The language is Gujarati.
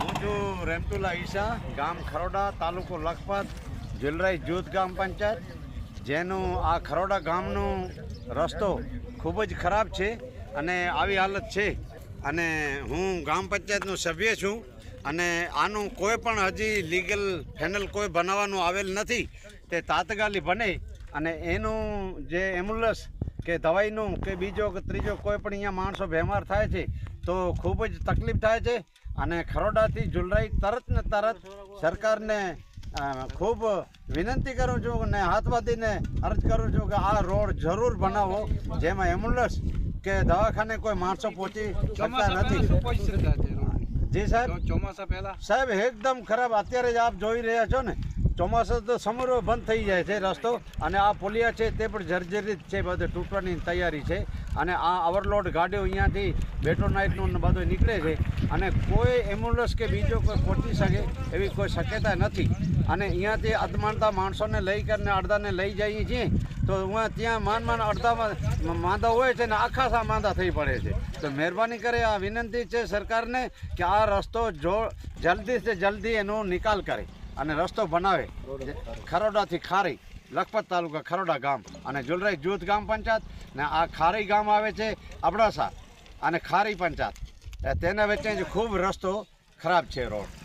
રહેમતુલ્લા ઈશા, ગામ ખરોડા, તાલુકો લખપત જુલરાઈ જૂથ ગામ પંચાયત. જેનું આ ખરોડા ગામનો રસ્તો ખૂબ જ ખરાબ છે અને આવી હાલત છે. અને હું ગ્રામ પંચાયતનો સભ્ય છું અને આનું કોઈ પણ હજી લીગલ ફેનલ કોઈ બનાવવાનું આવેલ નથી. તે તાત્કાલિક બને અને એનું જે એમ્બ્યુલન્સ કે દવાઈનું કે બીજો કે ત્રીજો કોઈ પણ અહીંયા માણસો બીમાર થાય છે તો ખૂબ જ તકલીફ થાય છે અને ખરોડાથી જુલરાઈ તરત ને તરત સરકારને ખૂબ વિનંતી કરું છું અને હાથ બાંધીને અરજ કરું છું કે આ રોડ જરૂર બનાવો જેમાં એમ્બ્યુલન્સ કે દવાખાને કોઈ માણસો પહોંચી શકતા નથી. જી સાહેબ. ચોમાસા પહેલા? સાહેબ એકદમ ખરાબ. અત્યારે જ આપ જોઈ રહ્યા છો ને ચોમાસા તો સમરો બંધ થઈ જાય છે રસ્તો અને આ પોલિયા છે તે પણ જર્જરિત છે, બધું તૂટવાની તૈયારી છે અને આ ઓવરલોડ ગાડીઓ અહીંયાથી બેટ્રો નાઇટનું ને બધું નીકળે છે અને કોઈ એમ્બ્યુલન્સ કે બીજો કોઈ પહોંચી શકે એવી કોઈ શક્યતા નથી. અને અહીંયાથી અધમાનતા માણસોને લઈ કરીને અડધાને લઈ જઈએ છીએ તો ત્યાં માન માન અડધામાં માંદા હોય છે ને આખા સા માંદા થઈ પડે છે. તો મહેરબાની કરે આ વિનંતી છે સરકારને કે આ રસ્તો જો જલ્દી સે જલ્દી એનો નિકાલ કરે. અને રસ્તો બનાવે. ખરોડાથી ખારી લખપત તાલુકા ખરોડા ગામ અને જુલરાઈ જૂથ ગામ પંચાયત ને આ ખારી ગામ આવે છે અબડાસા અને ખારી પંચાયત. તેના વચ્ચે જ ખૂબ રસ્તો ખરાબ છે રોડ.